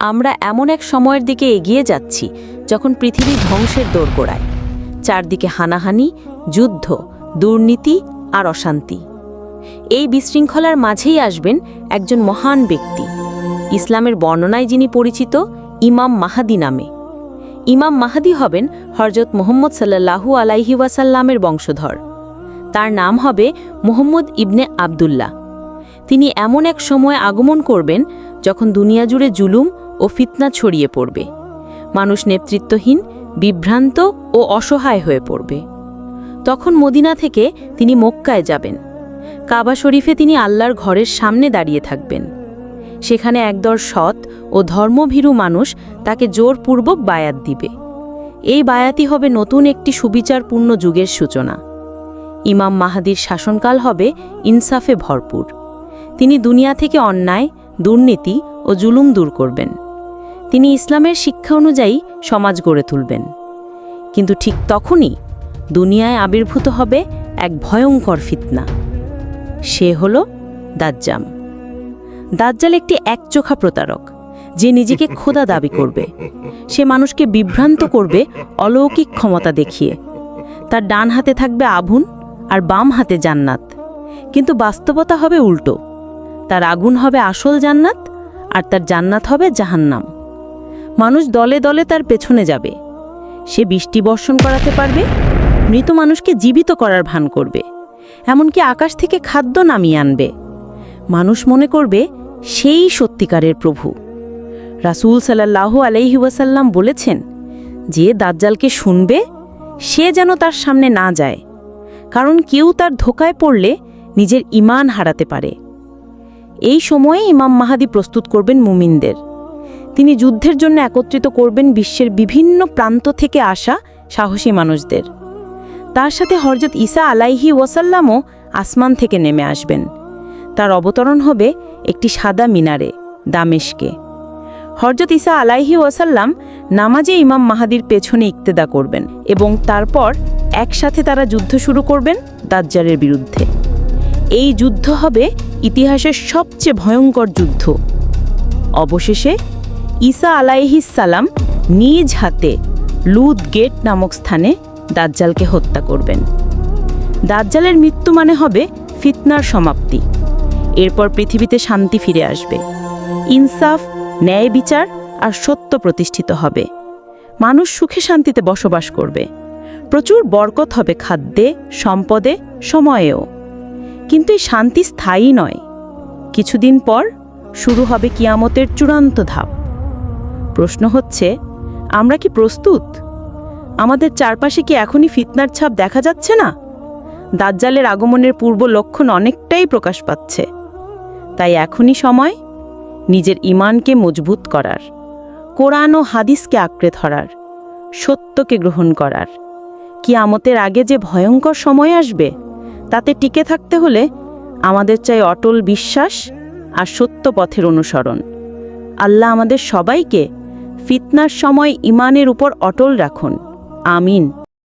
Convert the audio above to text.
আমরা এমন এক সময়ের দিকে এগিয়ে যাচ্ছি যখন পৃথিবী ধ্বংসের দোরগোড়ায়। চারদিকে হানাহানি, যুদ্ধ, দুর্নীতি আর অশান্তি। এই বিশৃঙ্খলার মাঝেই আসবেন একজন মহান ব্যক্তি। ইসলামের বর্ণনায় যিনি পরিচিত, ইমাম মাহাদি নামে। ইমাম মাহাদি হবেন হরজত মোহাম্মদ সাল্লাহু আলাইহি ওয়াসাল্লামের বংশধর। তার নাম হবে মুহম্মদ ইবনে আবদুল্লাহ। তিনি এমন এক সময় আগমন করবেন যখন দুনিয়া জুড়ে জুলুম ফিতনা ছড়িয়ে পড়বে। মানুষ নেতৃত্বহীন, বিভ্রান্ত ও অসহায় হয়ে পড়বে। তখন মদিনা থেকে তিনি মক্কায় যাবেন। কাবা শরীফে তিনি আল্লাহর ঘরের সামনে দাঁড়িয়ে থাকবেন। সেখানে একদল সৎ ও ধর্মভীরু মানুষ তাকে জোরপূর্বক বায়াত দিবে। এই বায়াতি হবে নতুন একটি সুবিচারপূর্ণ যুগের সূচনা। ইমাম মাহাদির শাসনকাল হবে ইনসাফে ভরপুর। তিনি দুনিয়া থেকে অন্যায়, দুর্নীতি ও জুলুম দূর করবেন। তিনি ইসলামের শিক্ষা অনুযায়ী সমাজ গড়ে তুলবেন। কিন্তু ঠিক তখনই দুনিয়ায় আবির্ভূত হবে এক ভয়ঙ্কর ফিতনা। সে হল দাজ্জাম দাজ্জাল একটি একচোখা প্রতারক। যে নিজেকে খোদা দাবি করবে। সে মানুষকে বিভ্রান্ত করবে অলৌকিক ক্ষমতা দেখিয়ে। তার ডান হাতে থাকবে আভুন আর বাম হাতে জান্নাত। কিন্তু বাস্তবতা হবে উল্টো। তার আগুন হবে আসল জান্নাত আর তার জান্নাত হবে জাহান্নাম। মানুষ দলে দলে তার পেছনে যাবে। সে বৃষ্টি বর্ষণ করাতে পারবে, মৃত মানুষকে জীবিত করার ভান করবে, এমনকি আকাশ থেকে খাদ্য নামিয়ে আনবে। মানুষ মনে করবে, সেই সত্যিকারের প্রভু। রাসূল সাল্লাহ আলাইহি ওয়াসাল্লাম বলেছেন, যে দাজ্জালকে শুনবে, সে যেন তার সামনে না যায়, কারণ কেউ তার ধোকায় পড়লে নিজের ইমান হারাতে পারে। এই সময়ে ইমাম মাহাদি প্রস্তুত করবেন মুমিনদের। তিনি যুদ্ধের জন্য একত্রিত করবেন বিশ্বের বিভিন্ন প্রান্ত থেকে আসা সাহসী মানুষদের। তার সাথে হরজত ঈসা আলাইহি ওয়াসাল্লামও আসমান থেকে নেমে আসবেন। তার অবতরণ হবে একটি সাদা মিনারে, দামেশকে। হরজত ঈসা আলাইহি ওয়াসাল্লাম নামাজে ইমাম মাহাদির পেছনে ইক্তেদা করবেন এবং তারপর একসাথে তারা যুদ্ধ শুরু করবেন দাজ্জালের বিরুদ্ধে। এই যুদ্ধ হবে ইতিহাসের সবচেয়ে ভয়ঙ্কর যুদ্ধ। অবশেষে ঈসা আলাইহিস সালাম নিজ হাতে লুদ গেট নামক স্থানে দাজ্জালকে হত্যা করবেন। দাজ্জালের মৃত্যু মানে হবে ফিতনার সমাপ্তি। এরপর পৃথিবীতে শান্তি ফিরে আসবে। ইনসাফ, ন্যায় বিচার আর সত্য প্রতিষ্ঠিত হবে। মানুষ সুখে শান্তিতে বসবাস করবে। প্রচুর বরকত হবে খাদ্যে, সম্পদে, সময়েও। কিন্তু এই শান্তি স্থায়ী নয়। কিছুদিন পর শুরু হবে কিয়ামতের চূড়ান্ত ধাপ। প্রশ্ন হচ্ছে, আমরা কি প্রস্তুত? আমাদের চারপাশে কি এখনই ফিতনার ছাপ দেখা যাচ্ছে না? দাজ্জালের আগমনের পূর্ব লক্ষণ অনেকটাই প্রকাশ পাচ্ছে। তাই এখনই সময় নিজের ইমানকে মজবুত করার, কোরআন ও হাদিসকে আঁকড়ে ধরার, সত্যকে গ্রহণ করার। কিয়ামতের আগে যে ভয়ঙ্কর সময় আসবে, তাতে টিকে থাকতে হলে আমাদের চাই অটল বিশ্বাস আর সত্য পথের অনুসরণ। আল্লাহ আমাদের সবাইকে ফিতনার সময় ইমানের উপর অটল রাখুন। আমিন।